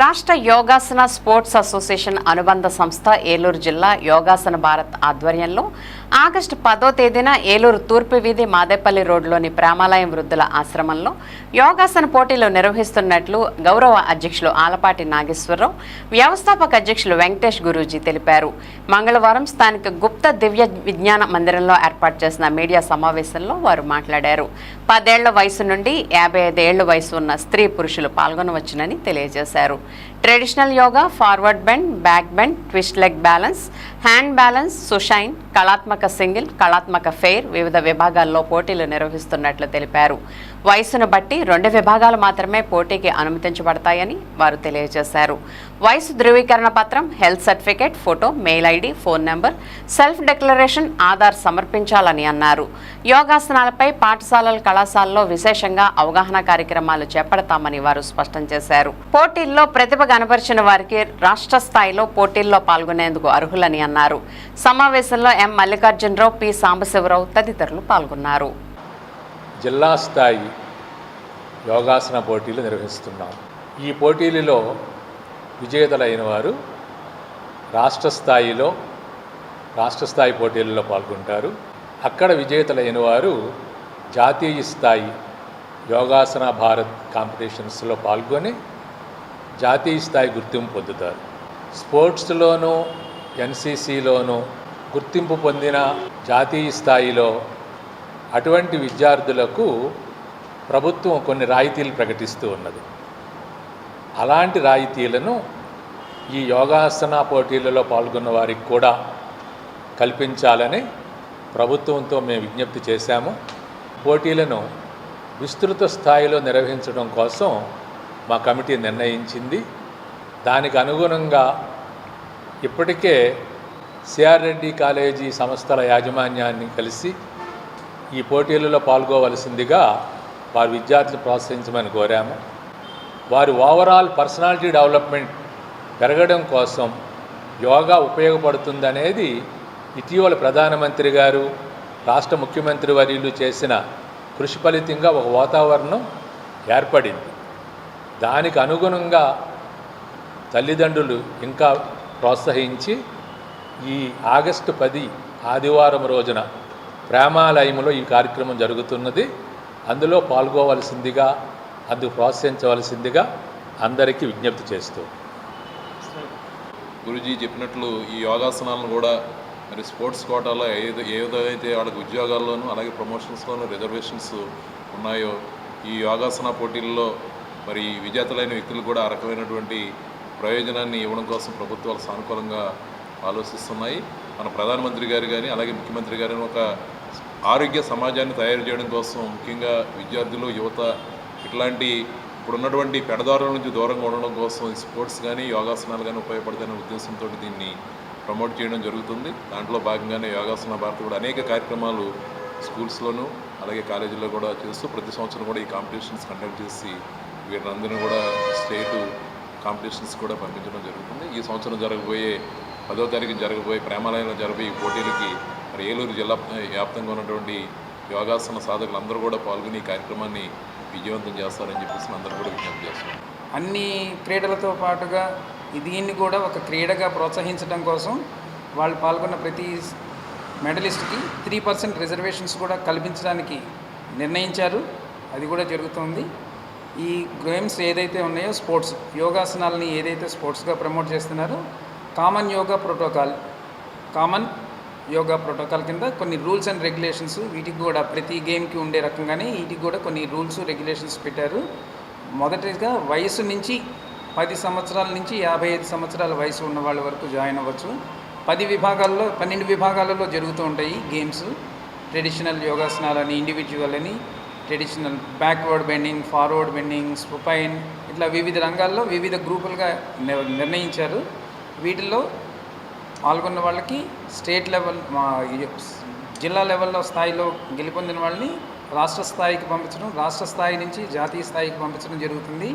రాష్ట్ర yogasana sports association అనుబంధ సంస్థ ఏలూరు జిల్లా యోగాసన భారత్ ఆధ్వర్యంలో ఆగస్టు పదో తేదీన ఏలూరు తూర్పు వీధి మాదేపల్లి రోడ్లోని ప్రేమాలయం వృద్ధుల ఆశ్రమంలో యోగాసన పోటీలు నిర్వహిస్తున్నట్లు గౌరవ అధ్యక్షులు ఆలపాటి నాగేశ్వరరావు వ్యవస్థాపక అధ్యక్షులు వెంకటేష్ గురూజీ తెలిపారు. మంగళవారం స్థానిక గుప్త దివ్య విజ్ఞాన మందిరంలో ఏర్పాటు చేసిన మీడియా సమావేశంలో వారు మాట్లాడారు. పదేళ్ళ వయసు నుండి యాభై ఐదేళ్ళ వయసు ఉన్న స్త్రీ పురుషులు పాల్గొనవచ్చునని తెలియజేశారు. Traditional yoga forward bend back bend twist leg balance hand balance supine కళాత్మక సింగిల్ కళాత్మక ఫెయిర్ వివిధ విభాగాల్లో పోటీలు నిర్వహిస్తున్నట్లు తెలిపారు. వయసును బట్టి రెండు విభాగాలు మాత్రమే పోటీకి అనుమతించబడతాయని వారు తెలియజేశారు. వయసు ధృవీకరణ పత్రం health certificate photo mail ID phone number self declaration Aadhaar సమర్పించాలని అన్నారు. యోగాసనాలపై పాఠశాలల కళాశాలలో విశేషంగా అవగాహన కార్యక్రమాలు చేపడతామని వారు స్పష్టం చేశారు. పోటీల్లో ప్రతిభ కనపరిచిన వారికి రాష్ట్ర స్థాయిలో పోటీల్లో పాల్గొనేందుకు అర్హులని అన్నారు. సమావేశంలో ఎం. మల్లికార్జునరావు పి. సాంబశివరావు తదితరులు పాల్గొన్నారు. జిల్లా స్థాయి యోగాసన పోటీలు నిర్వహిస్తున్నాం. ఈ పోటీలలో విజేతలైన వారు రాష్ట్ర స్థాయిలో రాష్ట్ర స్థాయి పోటీలలో పాల్గొంటారు. అక్కడ విజేతలైన వారు జాతీయ స్థాయి యోగాసన భారత్ కాంపిటీషన్స్లో పాల్గొని జాతీయ స్థాయి గుర్తింపు పొందుతారు. స్పోర్ట్స్లోనూ ఎన్సీసీలోనూ గుర్తింపు పొందిన జాతీయ స్థాయిలో అటువంటి విద్యార్థులకు ప్రభుత్వం కొన్ని రాయితీలు ప్రకటిస్తూ ఉన్నది. అలాంటి రాయితీలను ఈ యోగాసన పోటీలలో పాల్గొన్న వారికి కూడా కల్పించాలని ప్రభుత్వంతో మేము విజ్ఞప్తి చేశాము. పోటీలను విస్తృత స్థాయిలో నిర్వహించడం కోసం మా కమిటీ నిర్ణయించింది. దానికి అనుగుణంగా ఇప్పటికే సిఆర్ రెడ్డి కాలేజీ సంస్థల యాజమాన్యాన్ని కలిసి ఈ పోటీలలో పాల్గొవలసిందిగా వారి విద్యార్థులు ప్రోత్సహించమని కోరాము. వారి ఓవరాల్ పర్సనాలిటీ డెవలప్మెంట్ పెరగడం కోసం యోగా ఉపయోగపడుతుందనేది ఇటీవల ప్రధానమంత్రి గారు రాష్ట్ర ముఖ్యమంత్రి వర్యులు చేసిన కృషి ఫలితంగా ఒక వాతావరణం ఏర్పడింది. దానికి అనుగుణంగా తల్లిదండ్రులు ఇంకా ప్రోత్సహించి ఈ ఆగస్టు పది ఆదివారం రోజున ప్రేమాలయంలో ఈ కార్యక్రమం జరుగుతున్నది. అందులో పాల్గొవలసిందిగా అందుకు ప్రోత్సహించవలసిందిగా అందరికీ విజ్ఞప్తి చేస్తూ. గురుజీ చెప్పినట్లు ఈ యోగాసనాలను కూడా మరి స్పోర్ట్స్ కోటాలో ఏదో ఏదైతే వాళ్ళకి ఉద్యోగాల్లోనూ అలాగే ప్రమోషన్స్లోనూ రిజర్వేషన్స్ ఉన్నాయో ఈ యోగాసన పోటీల్లో మరి విజేతలైన వ్యక్తులు కూడా ఆ రకమైనటువంటి ప్రయోజనాన్ని ఇవ్వడం కోసం ప్రభుత్వాలు సానుకూలంగా ఆలోచిస్తున్నాయి. మన ప్రధానమంత్రి గారు కానీ అలాగే ముఖ్యమంత్రి గారు ఒక ఆరోగ్య సమాజాన్ని తయారు చేయడం కోసం ముఖ్యంగా విద్యార్థులు యువత ఇట్లాంటి ఇప్పుడు ఉన్నటువంటి పెడదారుల నుంచి దూరంగా ఉండడం కోసం ఈ స్పోర్ట్స్ కానీ యోగాసనాలు కానీ ఉపయోగపడతాయనే ఉద్దేశంతో దీన్ని ప్రమోట్ చేయడం జరుగుతుంది. దాంట్లో భాగంగానే యోగాసన భారత్ కూడా అనేక కార్యక్రమాలు స్కూల్స్లోనూ అలాగే కాలేజీలో కూడా చేస్తూ ప్రతి సంవత్సరం కూడా ఈ కాంపిటీషన్స్ కండక్ట్ చేసి వీరందరినీ కూడా స్టేటు కాంపిటీషన్స్ కూడా పంపించడం జరుగుతుంది. ఈ సంవత్సరం జరగబోయే పదో తారీఖు జరగబోయే ప్రేమాలయంలో జరగబోయే ఈ పోటీలకి మరి ఏలూరు జిల్లా వ్యాప్తంగా ఉన్నటువంటి యోగాసన సాధకులు అందరూ కూడా పాల్గొని ఈ కార్యక్రమాన్ని విజయవంతం చేస్తారని చెప్పేసి అందరూ కూడా విజ్ఞప్తి చేస్తున్నాం అన్ని క్రీడలతో పాటుగా దీన్ని కూడా ఒక క్రీడగా ప్రోత్సహించడం కోసం వాళ్ళు పాల్గొన్న ప్రతి మెడలిస్ట్కి త్రీ పర్సెంట్ రిజర్వేషన్స్ కూడా కల్పించడానికి నిర్ణయించారు. అది కూడా జరుగుతుంది. ఈ గేమ్స్ ఏదైతే ఉన్నాయో స్పోర్ట్స్ యోగాసనాలని ఏదైతే స్పోర్ట్స్గా ప్రమోట్ చేస్తున్నారో common yoga protocol common yoga protocol కింద కొన్ని రూల్స్ అండ్ రెగ్యులేషన్స్ వీటికి కూడా ప్రతి గేమ్కి ఉండే రకంగానే వీటికి కూడా కొన్ని రూల్స్ రెగ్యులేషన్స్ పెట్టారు. మొదటిగా వయసు నుంచి పది సంవత్సరాల నుంచి యాభై ఐదు సంవత్సరాల వయసు ఉన్న వాళ్ళ వరకు జాయిన్ అవ్వచ్చు. పది విభాగాల్లో పన్నెండు విభాగాలలో జరుగుతూ ఉంటాయి గేమ్స్. ట్రెడిషనల్ యోగాసనాలని ఇండివిజువల్ అని traditional backward bending forward bending supine ఇట్లా వివిధ రంగాల్లో వివిధ గ్రూపులుగా నిర్ణయించారు. వీటిల్లో పాల్గొన్న వాళ్ళకి స్టేట్ లెవెల్ మా జిల్లా లెవెల్లో స్థాయిలో గెలుపొందిన వాళ్ళని రాష్ట్ర స్థాయికి పంపించడం రాష్ట్ర స్థాయి నుంచి జాతీయ స్థాయికి పంపించడం జరుగుతుంది.